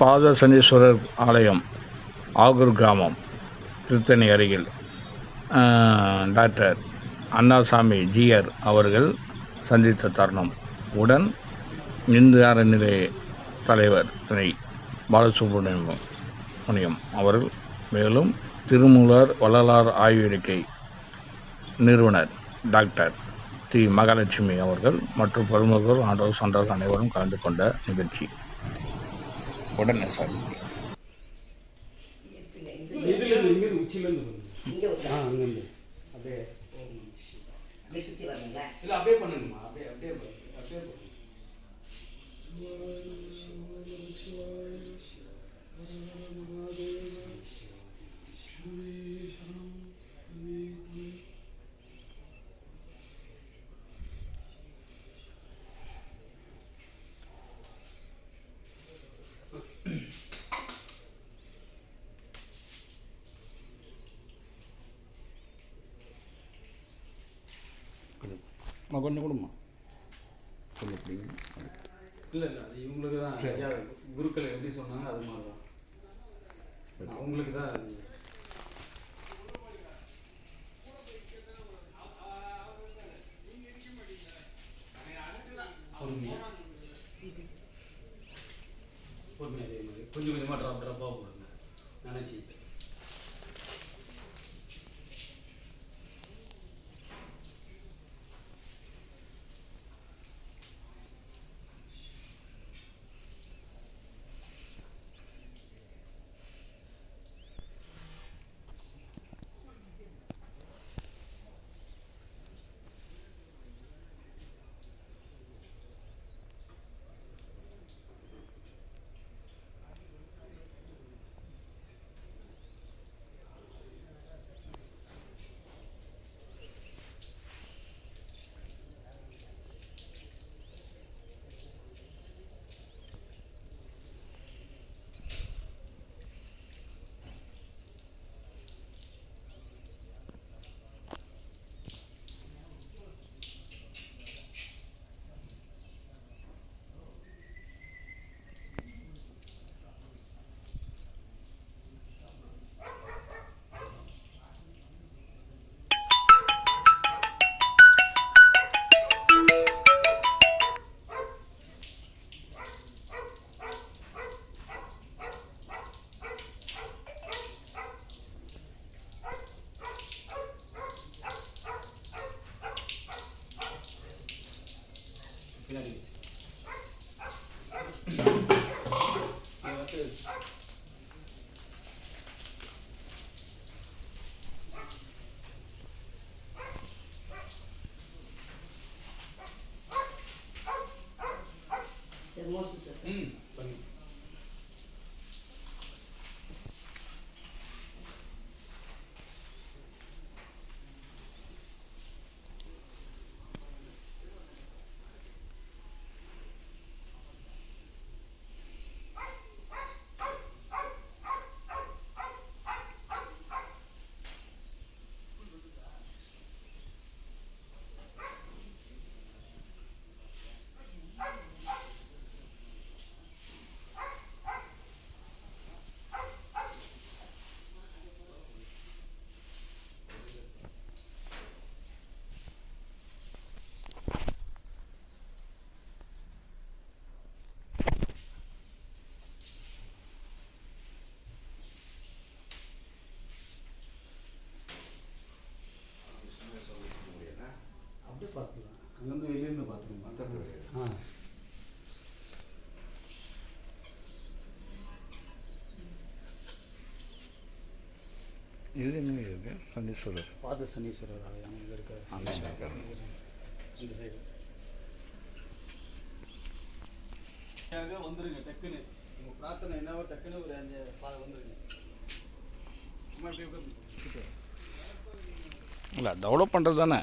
பாத சனீஸ்வரர் ஆலயம் ஆகூர் கிராமம் திருத்தணி அருகில் டாக்டர் அண்ணாசாமி ஜிஆர் அவர்கள் சந்தித்த தருணம். உடன் இந்து அறநிலைய தலைவர் துணை பாலசுப்ரமணியம் முனியம் அவர்கள் மேலும் திருமூலர் வள்ளலார் ஆய்வறிக்கை நிறுவனர் டாக்டர் தி மகாலட்சுமி அவர்கள் மற்றும் பிரமுகர் ஆண்டவர் சான்றோர் அனைவரும் கலந்து கொண்ட நிகழ்ச்சி. உடனே இருந்து அப்படியே பண்ணுங்கம்மா. அப்படியே அப்படியே பண்ணுங்க. அப்படியே நான் கொஞ்சம் கொடுமா. கொஞ்சம் பிடிங்க இல்ல இல்ல அது இவங்களுக்கு தான். ஐயா குருக்கள் எப்படி சொன்னாங்க அது மாதிரி தான். அவங்களுக்கு தான் அது. பொறுமையா. பொறுமையா அதே மாதிரி கொஞ்சம் கொஞ்சமாக ட்ராப் ட்ராப்பாக போடுங்க. நினச்சி Finalize. Você mostra? Hum. பார்த்துக்கலாம். அங்கேருந்து வெளியிருந்து பார்த்துக்கலாம். ஆ. இது என்ன இருக்கு? சந்தீஸ்வரர். பாத சனீஸ்வரர் ஆலயம். அங்கே இருக்க அந்த side. இந்த சைடு வந்துருங்க டக்குன்னு. உங்கள் பிரார்த்தனை என்னவோ டக்குன்னு ஒரு அஞ்சு பா- வந்துருங்க. இல்லை டெவலப் பண்ணுறது தானே.